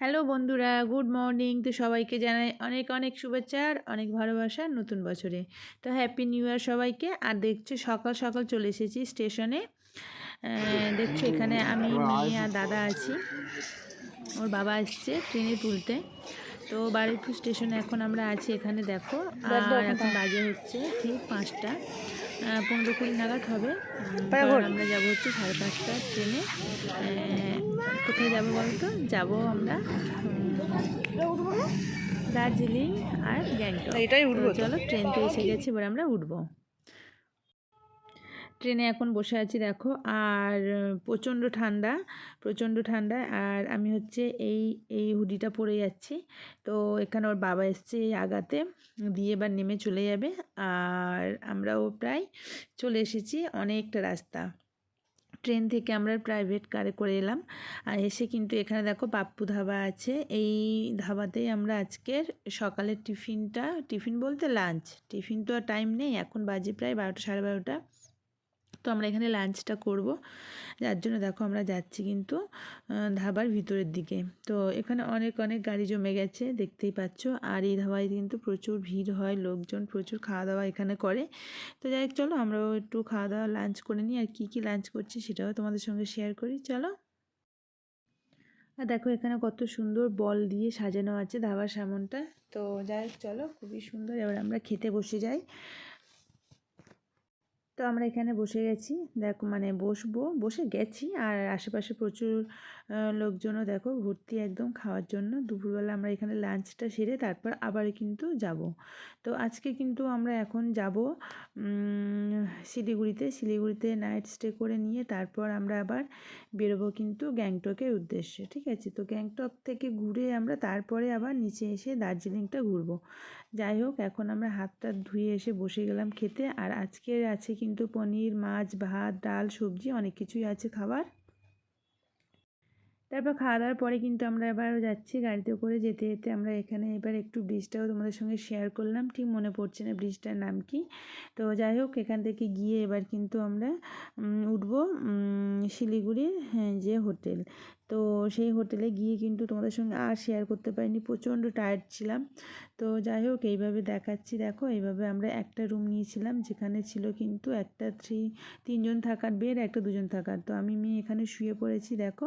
Hello বন্ধুরা, good morning. তো সবাইকে জানাই অনেক অনেক শুভেচ্ছা আর অনেক ভালোবাসা নতুন বছরে। তো হ্যাপি নিউ ইয়ার সবাইকে। আর দেখছ, সকাল সকাল চলে এসেছি স্টেশনে। দেখছ এখানে আমি, মেয়ে আর দাদা আছি। ওর বাবা আসছে ট্রেনে তুলতে। তো বারুইপুর স্টেশনে এখন আমরা আছি এখানে দেখো। আর এখন বাজে হচ্ছে ঠিক পাঁচটা। পনেরো কুড়ি নাগাদ হবে। আমরা যাব হচ্ছে সাড়ে পাঁচটা ট্রেনে। কোথায় যাব বলতো? যাব আমরা দার্জিলিং আর গ্যাংটক। এটাই উঠবো চলো ট্রেন তো এসে গেছে এবার আমরা উঠবো। ট্রেনে এখন বসে আছি, দেখো। আর প্রচণ্ড ঠান্ডা প্রচণ্ড ঠান্ডা। আর আমি হচ্ছে এই এই হুডিটা পরে যাচ্ছি। তো এখানে ওর বাবা এসছে এই আগাতে, দিয়ে এবার নেমে চলে যাবে। আর আমরাও প্রায় চলে এসেছি অনেকটা রাস্তা। ট্রেন থেকে আমরা প্রাইভেট কারে করে এলাম। আর এসে কিন্তু এখানে দেখো পাপ্পু ধাবা আছে। এই ধাবাতেই আমরা আজকের সকালের টিফিনটা, টিফিন বলতে লাঞ্চ। টিফিন তো আর টাইম নেই, এখন বাজে প্রায় বারোটা, সাড়ে বারোটা। তো আমরা এখানে লাঞ্চটা করব। যার জন্য দেখো আমরা যাচ্ছি কিন্তু ধাবার ভিতরের দিকে। তো এখানে অনেক অনেক গাড়ি জমে গেছে, দেখতেই পাচ্ছ। আর এই ধাবায় কিন্তু প্রচুর ভিড় হয়, লোকজন প্রচুর খাওয়া দাওয়া এখানে করে। তো যাই হোক, চলো আমরাও একটু খাওয়া দাওয়া লাঞ্চ করে নিই। আর কী কী লাঞ্চ করছি সেটাও তোমাদের সঙ্গে শেয়ার করি। চলো। আর দেখো এখানে কত সুন্দর বল দিয়ে সাজানো আছে ধাবার সামনটা। তো যাই চলো, খুবই সুন্দর। এবার আমরা খেতে বসে যাই। তো আমরা এখানে বসে গেছি। দেখো মানে বসবো, বসে গেছি আর আশেপাশে প্রচুর লোকজনও দেখো ভর্তি একদম খাওয়ার জন্য। দুপুরবেলা আমরা এখানে লাঞ্চটা সেরে তারপর আবার কিন্তু যাব। তো আজকে কিন্তু আমরা এখন যাব শিলিগুড়িতে। শিলিগুড়িতে নাইট স্টে করে নিয়ে তারপর আমরা আবার বেরোবো কিন্তু গ্যাংটকের উদ্দেশ্যে, ঠিক আছে? তো গ্যাংটক থেকে ঘুরে আমরা তারপরে আবার নিচে এসে দার্জিলিংটা ঘুরবো। যাই হোক, এখন আমরা হাত টাত ধুয়ে এসে বসে গেলাম খেতে। আর আজকের আছে কিন্তু পনির মাছ ভাত ডাল সবজি অনেক কিছুই আছে খাবার। তারপর খাওয়া দাওয়ার পরে কিন্তু আমরা এবার যাচ্ছি গাড়িতে করে যেতে যেতে। আমরা এখানে এবার একটু ব্রিজটাও তোমাদের সঙ্গে শেয়ার করলাম। ঠিক মনে পড়ছে না ব্রিজটার নাম কি। তো যাই হোক এখান থেকে গিয়ে এবার কিন্তু আমরা উঠবো শিলিগুড়ির হ্যাঁ, যে হোটেল। তো সেই হোটেলে গিয়ে কিন্তু তোমাদের সঙ্গে আর শেয়ার করতে পারিনি, প্রচণ্ড টায়ার্ড ছিলাম। তো যাই হোক, এইভাবে দেখাচ্ছি। দেখো, এইভাবে আমরা একটা রুম নিয়েছিলাম, যেখানে ছিল কিন্তু একটা থ্রি তিনজন থাকার বেড একটা দুজন থাকার। তো আমি মেয়ে এখানে শুয়ে পড়েছি, দেখো।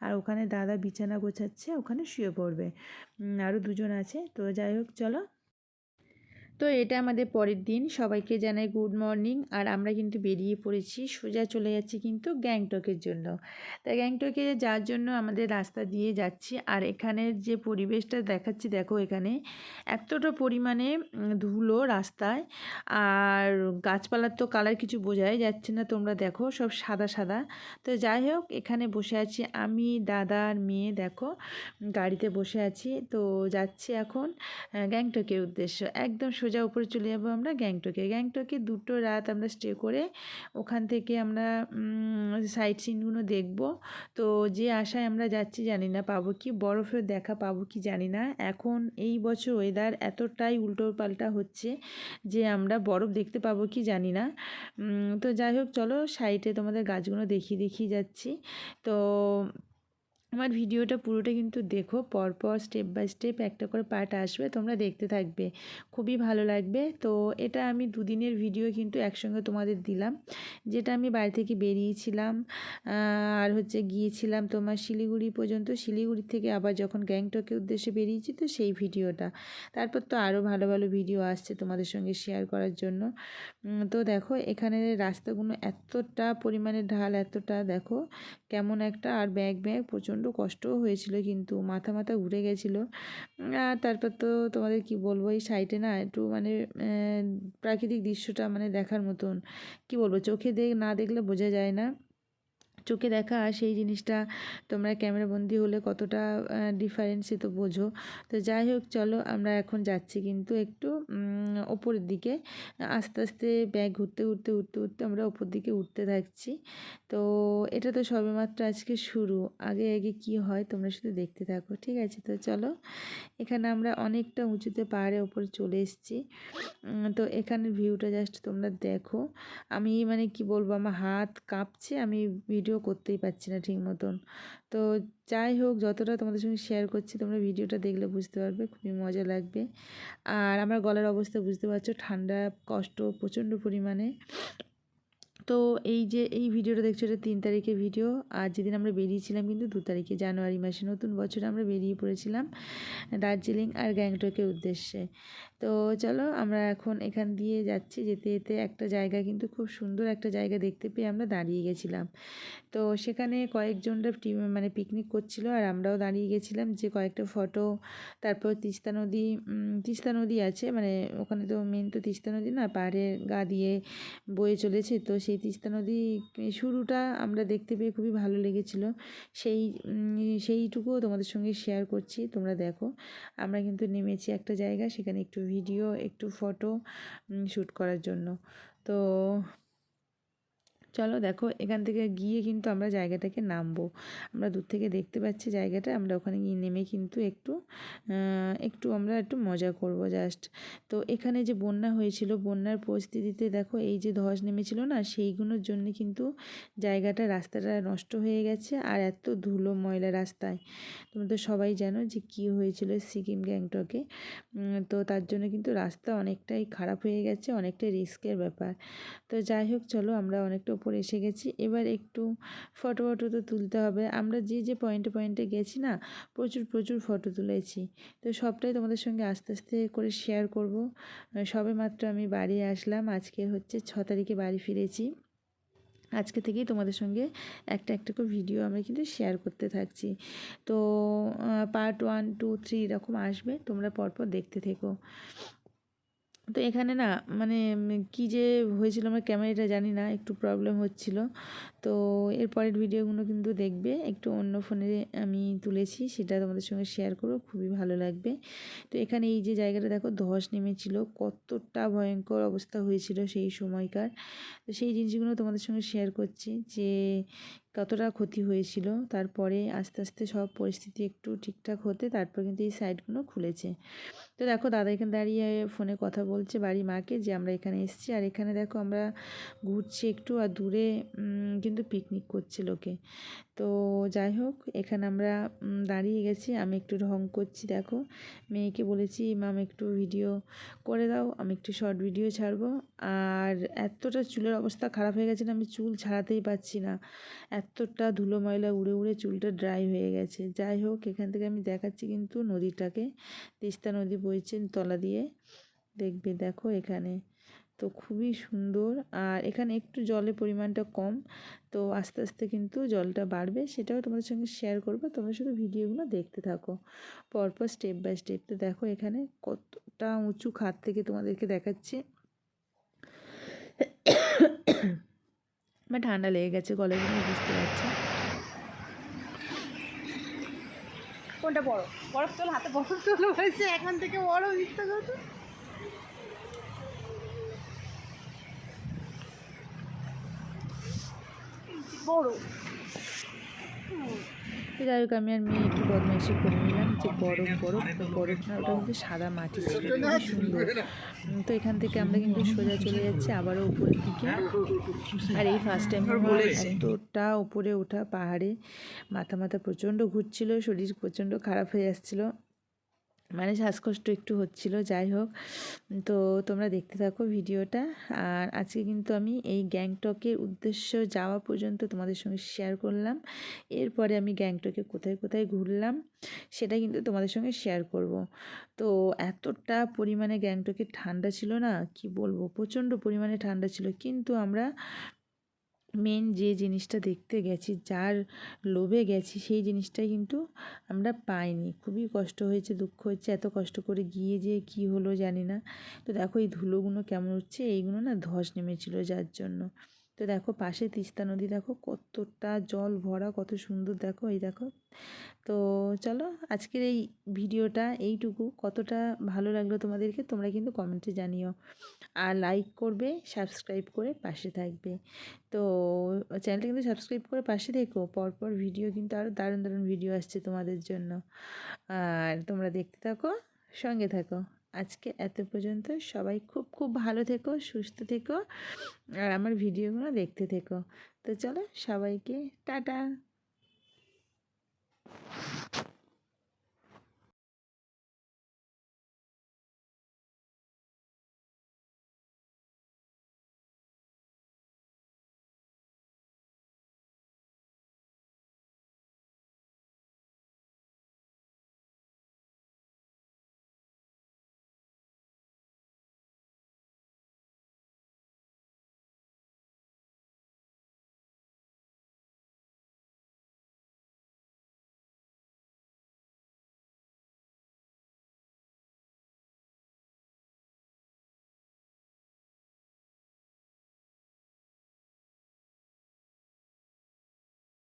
আর ওখানে দাদা বিছানা গোছাচ্ছে, ওখানে শুয়ে পড়বে। আরও দুজন আছে। তো যাই হোক, চলো। তো এটা আমাদের পরের দিন। সবাইকে জানাই গুড মর্নিং আর আমরা কিন্তু বেরিয়ে পড়েছি। সোজা চলে যাচ্ছি কিন্তু গ্যাংটকের জন্য। তা গ্যাংটকে যাওয়ার জন্য আমাদের রাস্তা দিয়ে যাচ্ছি। আর এখানের যে পরিবেশটা দেখাচ্ছি, দেখো এখানে এতটা পরিমাণে ধুলো রাস্তায়। আর গাছপালার তো কালার কিছু বোঝাই যাচ্ছে না। তোমরা দেখো সব সাদা সাদা। তো যাই হোক, এখানে বসে আছি আমি, দাদা আর মেয়ে, দেখো। গাড়িতে বসে আছি। তো যাচ্ছি এখন গ্যাংটকের উদ্দেশ্য। একদম সোজা উপরে চলে যাব আমরা গ্যাংটকে। গ্যাংটকে দুটো রাত আমরা স্টে করে ওখান থেকে আমরা সাইট সিনগুলো দেখব। তো যে আশায় আমরা যাচ্ছি জানি না, পাবো কি? বরফের দেখা পাবো কি জানি না। এখন এই বছর ওয়েদার এতটাই উল্টো পাল্টা হচ্ছে যে আমরা বরফ দেখতে পাবো কি জানি না। তো যাই হোক, চলো সাইডে তোমাদের গাছগুলো দেখিয়ে দেখিয়ে যাচ্ছি। তো আমার ভিডিওটা পুরোটা কিন্তু দেখো, পরপর স্টেপ বাই স্টেপ একটা করে পার্ট আসবে, তোমরা দেখতে থাকবে। খুবই ভালো লাগবে। তো এটা আমি দুদিনের ভিডিও কিন্তু একসঙ্গে তোমাদের দিলাম, যেটা আমি বাড়ি থেকে বেরিয়েছিলাম আর হচ্ছে গিয়েছিলাম তোমার শিলিগুড়ি পর্যন্ত। শিলিগুড়ি থেকে আবার যখন গ্যাংটকের উদ্দেশ্যে বেরিয়েছি, তো সেই ভিডিওটা। তারপর তো আরও ভালো ভালো ভিডিও আসছে তোমাদের সঙ্গে শেয়ার করার জন্য। তো দেখো, এখানে রাস্তাগুলো এতটা পরিমাণে ঢাল, এতটা দেখো, কেমন একটা, আর ব্যাগ ব্যাগ প্রচণ্ড কষ্টও হয়েছিল কিন্তু মাথা মাথা ঘুরে গেছিল। আর তারপর তো তোমাদের কি বলব, এই সাইটে না একটু মানে প্রাকৃতিক দৃশ্যটা মানে দেখার মতন, কি বলব, চোখে দেখ, না দেখলে বোঝা যায় না। চোখে দেখা আর সেই জিনিসটা তোমরা ক্যামেরাবন্দি হলে কতটা ডিফারেন্স সে তো বোঝো। তো যাই হোক, চলো আমরা এখন যাচ্ছি কিন্তু একটু ওপরের দিকে। আস্তে আস্তে ব্যাগ ঘুরতে ঘুরতে উঠতে উঠতে আমরা ওপর দিকে উঠতে থাকছি। তো এটা তো সবেমাত্র আজকে শুরু। আগে আগে কি হয় তোমরা শুধু দেখতে থাকো, ঠিক আছে? তো চলো, এখানে আমরা অনেকটা উঁচুতে পাহাড়ের ওপরে চলে এসেছি। তো এখানের ভিউটা জাস্ট তোমরা দেখো। আমি মানে কি বলব, আমার হাত কাঁপছে, আমি ভিডিও ভিডিও করতেই পারছি না ঠিক মতন। তো যাই হোক, যতটা তোমাদের সঙ্গে শেয়ার করছি, তোমরা ভিডিওটা দেখলে বুঝতে পারবে, খুবই মজা লাগবে। আর আমার গলার অবস্থা বুঝতে পারছ, ঠান্ডা, কষ্ট প্রচণ্ড পরিমাণে। তো এই যে, এই ভিডিওটা দেখছ, এটা তিন তারিখের ভিডিও। আর যেদিন আমরা বেরিয়েছিলাম কিন্তু দু তারিখে, জানুয়ারি মাসে, নতুন বছরে আমরা বেরিয়ে পড়েছিলাম, দার্জিলিং আর গ্যাংটকের উদ্দেশ্যে। তো চলো আমরা এখন এখান দিয়ে যাচ্ছি। যেতে যেতে একটা জায়গা কিন্তু খুব সুন্দর একটা জায়গা দেখতে পেয়ে আমরা দাঁড়িয়ে গেছিলাম। তো সেখানে কয়েকজনরা মানে পিকনিক করছিল আর আমরাও দাঁড়িয়ে গেছিলাম যে কয়েকটা ফটো তারপর তিস্তা নদী তিস্তা নদী আছে মানে ওখানে তো মেন তো তিস্তা নদী না পাহাড়ের গা দিয়ে বয়ে চলেছে। তো সেই তিস্তা নদী শুরুটা আমরা দেখতে পেয়ে খুবই ভালো লেগেছিলো। সেই সেইটুকুও তোমাদের সঙ্গে শেয়ার করছি, তোমরা দেখো। আমরা কিন্তু নেমেছি একটা জায়গা, সেখানে একটু ভিডিও একটু ফটো শ্যুট করার জন্য। তো চলো দেখো, এখান থেকে গিয়ে কিন্তু আমরা জায়গাটাকে নামবো। আমরা দূর থেকে দেখতে পাচ্ছি জায়গাটা, আমরা ওখানে গিয়ে নেমে কিন্তু একটু একটু আমরা একটু মজা করব জাস্ট তো এখানে যে বন্যা হয়েছিল, বন্যার পরিস্থিতিতে দেখো, এই যে ধস নেমেছিল না, সেইগুলোর জন্য কিন্তু জায়গাটা, রাস্তাটা নষ্ট হয়ে গেছে, আর এত ধুলো ময়লা রাস্তায়। তুমি তো সবাই জানো যে কি হয়েছিল সিকিম, গ্যাংটকে। তো তার জন্য কিন্তু রাস্তা অনেকটাই খারাপ হয়ে গেছে, অনেকটাই রিস্কের ব্যাপার। তো যাই হোক, চলো আমরা অনেকটা উপরে এসে গেছি। এবার একটু ফটো ফটো তো তুলতে হবে। আমরা যে যে পয়েন্টে পয়েন্টে গেছি না, প্রচুর প্রচুর ফটো তুলেছি। তো সবটাই তোমাদের সঙ্গে আস্তে আস্তে করে শেয়ার করব। সবে মাত্র আমি বাড়ি আসলাম। আজকে হচ্ছে ছ তারিখে বাড়ি ফিরেছি। আজকে থেকেই তোমাদের সঙ্গে একটা একটা করে ভিডিও আমরা কিন্তু শেয়ার করতে থাকছি। তো পার্ট ওয়ান টু থ্রি এরকম আসবে। তোমরা পরপর দেখতে থেকো। তো এখানে না মানে কী যে হয়েছিল আমার ক্যামেরাটা জানি না, একটু প্রবলেম হচ্ছিল। তো এরপরের ভিডিওগুলো কিন্তু দেখবে, একটু অন্য ফোনে আমি তুলেছি, সেটা তোমাদের সঙ্গে শেয়ার করব, খুবই ভালো লাগবে। তো এখানে এই যে জায়গাটা দেখো, ধস নেমেছিল, কতটা ভয়ঙ্কর অবস্থা হয়েছিল সেই সময়কার। তো সেই জিনিসগুলো তোমাদের সঙ্গে শেয়ার করছি যে কতটা ক্ষতি হয়েছিল, তারপরে আস্তে আস্তে সব পরিস্থিতি একটু ঠিকঠাক হতে তারপর কিন্তু এই সাইডগুলো খুলেছে। তো দেখো, দাদা এখানে দাঁড়িয়ে ফোনে কথা বলছে বাড়ি মাকে যে আমরা এখানে এসেছি আর এখানে দেখো আমরা ঘুরছি একটু আর দূরে কিন্তু পিকনিক করছে লোকে। তো যাই হোক, এখানে আমরা দাঁড়িয়ে গেছি। আমি একটু ঢং করছি, দেখো। মেয়েকে বলেছি মাম একটু ভিডিও করে দাও, আমি একটু শর্ট ভিডিও ছাড়বো। আর এতটা চুলের অবস্থা খারাপ হয়ে গেছে না, আমি চুল ছাড়াতেই পারছি না। এতটা ধুলো ময়লা উড়ে উড়ে চুলটা ড্রাই হয়ে গেছে। যাই হোক, এখান থেকে আমি দেখাচ্ছি কিন্তু নদীটাকে। তিস্তা নদী বইছে তলা দিয়ে। দেখবে, দেখো এখানে। তো খুবই সুন্দর। আর এখানে একটু জলের পরিমাণটা কম, তো আস্তে আস্তে কিন্তু জলটা বাড়বে। সেটাও তোমাদের সঙ্গে শেয়ার করব। তোমরা শুধু ভিডিওগুলো দেখতে থাকো। পরপর স্টেপ বাই স্টেপ তো দেখো এখানে কতটা উঁচু খাত থেকে তোমাদেরকে দেখাচ্ছি। আমার ঠান্ডা লেগে গেছে গলাগুলো বুঝতে পারছি কোনটা বড় বরফ তোল হাতে বরফ তোলো হয়েছে, এখান থেকে বড় মিথ্যা কথা বড়। যাই হোক আমি আর মেয়ে একটু বদমাইশি করে নিলাম যে বরফ বরফ বরফ না ওটা কিন্তু সাদা মাটি ছিল সুন্দর। তো এখান থেকে আমরা কিন্তু সোজা চলে যাচ্ছি আবারও উপরের দিকে। আর এই ফার্স্ট টাইম এতটা উপরে ওঠা পাহাড়ে মাথা মাথা প্রচণ্ড ঘুরছিল শরীর প্রচণ্ড খারাপ হয়ে যাচ্ছিল মানে শ্বাসকষ্ট একটু হচ্ছিল, যাই হোক। তো তোমরা দেখতে থাকো ভিডিওটা। আর আজকে কিন্তু আমি এই গ্যাংটকের উদ্দেশ্য যাওয়া পর্যন্ত তোমাদের সঙ্গে শেয়ার করলাম। এরপরে আমি গ্যাংটকে কোথায় কোথায় ঘুরলাম, সেটা কিন্তু তোমাদের সঙ্গে শেয়ার করব। তো এতটা পরিমাণে গ্যাংটকে ঠান্ডা ছিল না, কি বলব? প্রচণ্ড পরিমাণে ঠান্ডা ছিল। কিন্তু আমরা মেন যে জিনিসটা দেখতে গেছি, যার লোভে গেছি, সেই জিনিসটাই কিন্তু আমরা পাইনি। খুবই কষ্ট হয়েছে, দুঃখ হচ্ছে এত কষ্ট করে গিয়ে যে কি হলো জানি না। তো দেখো এই ধুলোগুলো কেমন উঠছে, এইগুলো না ধস নেমেছিল যার জন্য। তো দেখো পাশে তিস্তা নদী, দেখো কতটা জল ভরা, কত সুন্দর, দেখো এই দেখো। তো চলো আজকের এই ভিডিওটা এইটুকু। কতটা ভালো লাগল তোমাদেরকে, তোমরা কিন্তু কমেন্টে জানিও। আর লাইক করবে সাবস্ক্রাইব করে পাশে থাকবে। তো চ্যানেলটা কিন্তু সাবস্ক্রাইব করে পাশে দেখো পরপর ভিডিও কিন্তু আরও দারুণ দারুণ ভিডিও আসছে তোমাদের জন্য। আর তোমরা দেখতে থাকো, সঙ্গে থাকো। আজকে এত পর্যন্ত। সবাই খুব খুব ভালো থেকো, সুস্থ থেকো, আর আমার ভিডিওগুলো দেখতে থেকো। তো চলো সবাইকে টাটা।